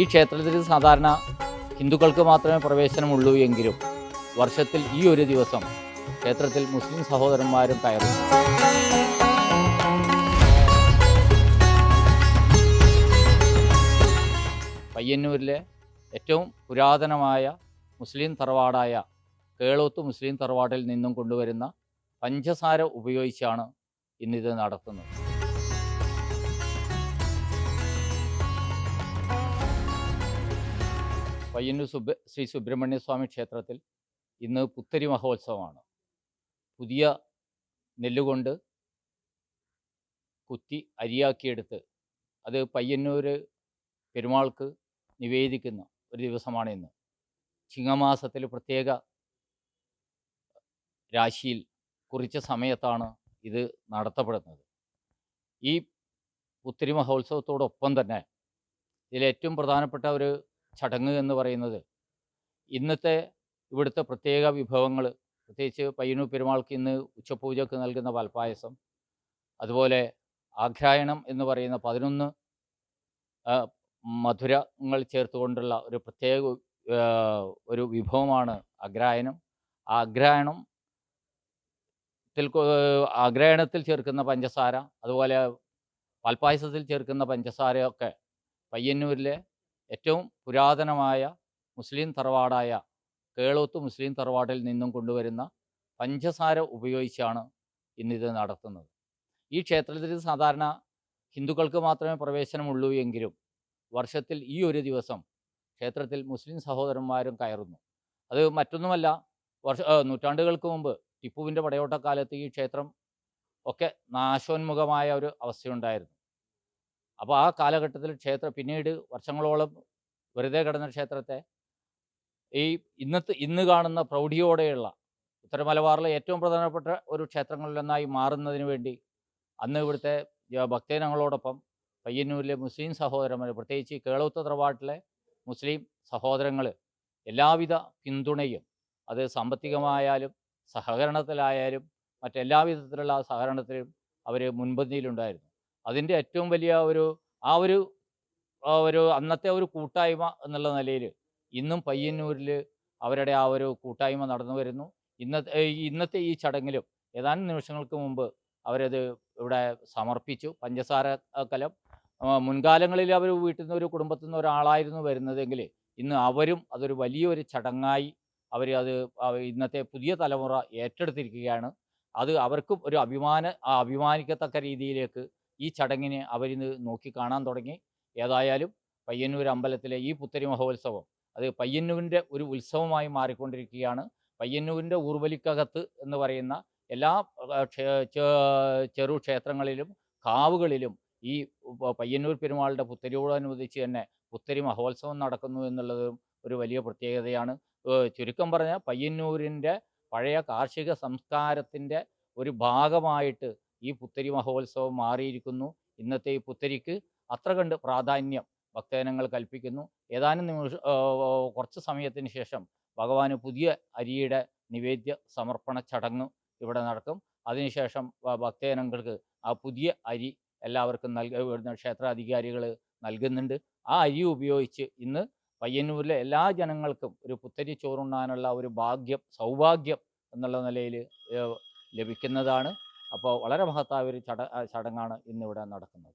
ഈ ക്ഷേത്രത്തിൽ സാധാരണ ഹിന്ദുക്കൾക്ക് മാത്രമേ പ്രവേശനമുള്ളൂ എങ്കിലും വർഷത്തിൽ ഈ ഒരു ദിവസം ക്ഷേത്രത്തിൽ മുസ്ലിം സഹോദരന്മാരും കയറും. പയ്യന്നൂരിലെ ഏറ്റവും പുരാതനമായ മുസ്ലിം തറവാടായ കേളോത്ത് മുസ്ലിം തറവാട്ടിൽ നിന്നും കൊണ്ടുവരുന്ന പഞ്ചസാര ഉപയോഗിച്ചാണ് ഇന്നിത് നടത്തുന്നത്. പയ്യന്നൂർ സുബ് ശ്രീ സുബ്രഹ്മണ്യ സ്വാമി ക്ഷേത്രത്തിൽ ഇന്ന് പുത്തരി മഹോത്സവമാണ്. പുതിയ നെല്ലുകൊണ്ട് കുത്തി അരിയാക്കിയെടുത്ത് അത് പയ്യന്നൂർ പെരുമാൾക്ക് നിവേദിക്കുന്ന ഒരു ദിവസമാണ് ഇന്ന്. ചിങ്ങമാസത്തിൽ പ്രത്യേക രാശിയിൽ കുറിച്ച സമയത്താണ് ഇത് നടത്തപ്പെടുന്നത്. ഈ പുത്തിരി മഹോത്സവത്തോടൊപ്പം തന്നെ ഇതിലേറ്റവും പ്രധാനപ്പെട്ട ഒരു ചടങ്ങ് എന്ന് പറയുന്നത്. ഇന്നത്തെ ഇവിടുത്തെ പ്രത്യേക വിഭവങ്ങൾ പ്രത്യേകിച്ച് പയ്യന്നൂർ പെരുമാൾക്ക് ഇന്ന് ഉച്ചപൂജക്ക് നൽകുന്ന പാൽപ്പായസം അതുപോലെ ആഘ്രായണം എന്ന് പറയുന്ന പതിനൊന്ന് മധുരങ്ങൾ ചേർത്തുകൊണ്ടുള്ള ഒരു പ്രത്യേക ഒരു വിഭവമാണ് അഗ്രായനം ആ അഗ്രായണം ത്തിൽ ചേർക്കുന്ന പഞ്ചസാര അതുപോലെ പാൽപ്പായസത്തിൽ ചേർക്കുന്ന പഞ്ചസാരയൊക്കെ പയ്യന്നൂരിലെ ഏറ്റവും പുരാതനമായ മുസ്ലിം തറവാടായ കേളോത്ത് മുസ്ലിം തറവാട്ടിൽ നിന്നും കൊണ്ടുവരുന്ന പഞ്ചസാര ഉപയോഗിച്ചാണ് ഇന്നിത് നടത്തുന്നത്. ഈ ക്ഷേത്രത്തിൽ സാധാരണ ഹിന്ദുക്കൾക്ക് മാത്രമേ പ്രവേശനമുള്ളൂ എങ്കിലും വർഷത്തിൽ ഈ ഒരു ദിവസം ക്ഷേത്രത്തിൽ മുസ്ലിം സഹോദരന്മാരും കയറുന്നു. അത് മറ്റൊന്നുമല്ല വർഷ നൂറ്റാണ്ടുകൾക്ക് മുമ്പ് ടിപ്പുവിന്റെ പടയോട്ടക്കാലത്ത് ഈ ക്ഷേത്രം ഒക്കെ നാശോന്മുഖമായ ഒരു അവസ്ഥയുണ്ടായിരുന്നു. അപ്പോൾ ആ കാലഘട്ടത്തിൽ ക്ഷേത്രം പിന്നീട് വർഷങ്ങളോളം വെറുതെ കിടന്ന ക്ഷേത്രത്തെ ഈ ഇന്നത്തെ ഇന്ന് കാണുന്ന പ്രൗഢിയോടെയുള്ള ഉത്തര മലബാറിലെ ഏറ്റവും പ്രധാനപ്പെട്ട ഒരു ക്ഷേത്രങ്ങളിലൊന്നായി മാറുന്നതിന് വേണ്ടി അന്ന് ഇവിടുത്തെ ഭക്തജനങ്ങളോടൊപ്പം പയ്യന്നൂരിലെ മുസ്ലിം സഹോദരന്മാർ പ്രത്യേകിച്ച് കേളോത്ത തറവാട്ടിലെ മുസ്ലിം സഹോദരങ്ങൾ എല്ലാവിധ പിന്തുണയും അത് സാമ്പത്തികമായാലും സഹകരണത്തിലായാലും മറ്റെല്ലാ വിധത്തിലുള്ള സഹകരണത്തിലും അവർ മുൻപന്തിയിലുണ്ടായിരുന്നു. അതിന്റെ ഏറ്റവും വലിയ ഒരു ആ ഒരു ഒരു അന്നത്തെ ഒരു കൂട്ടായ്മ എന്നുള്ള നിലയിൽ ഇന്നും പയ്യന്നൂരിൽ അവരുടെ ആ ഒരു കൂട്ടായ്മ നടന്നു വരുന്നു. ഇന്നത്തെ ഇന്നത്തെ ഈ ചടങ്ങിലും ഏതാനും നിമിഷങ്ങൾക്ക് മുമ്പ് അവരത് ഇവിടെ സമർപ്പിച്ചു. പഞ്ചസാര കലം. മുൻകാലങ്ങളിൽ അവർ വീട്ടിൽ നിന്ന് ഒരു കുടുംബത്തിൽ നിന്ന് ഒരാളായിരുന്നു വരുന്നതെങ്കിൽ ഇന്ന് അവരും അതൊരു വലിയൊരു ചടങ്ങായി അവർ അത് ഇന്നത്തെ പുതിയ തലമുറ ഏറ്റെടുത്തിരിക്കുകയാണ്. അത് അവർക്കും ഒരു അഭിമാന അഭിമാനിക്കത്തക്ക രീതിയിലേക്ക് ഈ ചടങ്ങിനെ അവരിന്ന് നോക്കി കാണാൻ തുടങ്ങി. ഏതായാലും പയ്യന്നൂർ അമ്പലത്തിലെ ഈ പുത്തരി മഹോത്സവം അത് പയ്യന്നൂരിന്റെ ഒരു ഉത്സവമായി മാറിക്കൊണ്ടിരിക്കുകയാണ്. പയ്യന്നൂരിന്റെ ഊർവലിക്കകത്ത് എന്ന് പറയുന്ന എല്ലാ ചെറു ക്ഷേത്രങ്ങളിലും കാവുകളിലും ഈ പയ്യന്നൂർ പെരുമാളുടെ പുത്തരിയോടനുബന്ധിച്ച് തന്നെ പുത്തരി മഹോത്സവം നടക്കുന്നു എന്നുള്ളതും ഒരു വലിയ പ്രത്യേകതയാണ്. ചുരുക്കം പറഞ്ഞാൽ പയ്യന്നൂരിന്റെ പഴയ കാർഷിക സംസ്കാരത്തിന്റെ ഒരു ഭാഗമായിട്ട് ഈ പുത്തരി മഹോത്സവം മാറിയിരിക്കുന്നു. ഇന്നത്തെ ഈ പുത്തരിക്ക് അത്ര കണ്ട് പ്രാധാന്യം ഭക്തജനങ്ങൾ കൽപ്പിക്കുന്നു. ഏതാനും നിമിഷ കുറച്ച് സമയത്തിന് ശേഷം ഭഗവാന് പുതിയ അരിയുടെ നിവേദ്യ സമർപ്പണ ചടങ്ങ് ഇവിടെ നടക്കും. അതിനുശേഷം ഭക്തജനങ്ങൾക്ക് ആ പുതിയ അരി എല്ലാവർക്കും നൽക ക്ഷേത്രാധികാരികൾ നൽകുന്നുണ്ട്. ആ അരി ഉപയോഗിച്ച് ഇന്ന് പയ്യന്നൂരിലെ എല്ലാ ജനങ്ങൾക്കും ഒരു പുത്തരി ചോറുണ്ണാനുള്ള ഒരു ഭാഗ്യം സൗഭാഗ്യം എന്നുള്ള നിലയിൽ ലഭിക്കുന്നതാണ്. അപ്പോൾ വളരെ മഹത്തായ ഒരു ചട ചടങ്ങാണ് ഇന്നിവിടെ നടക്കുന്നത്.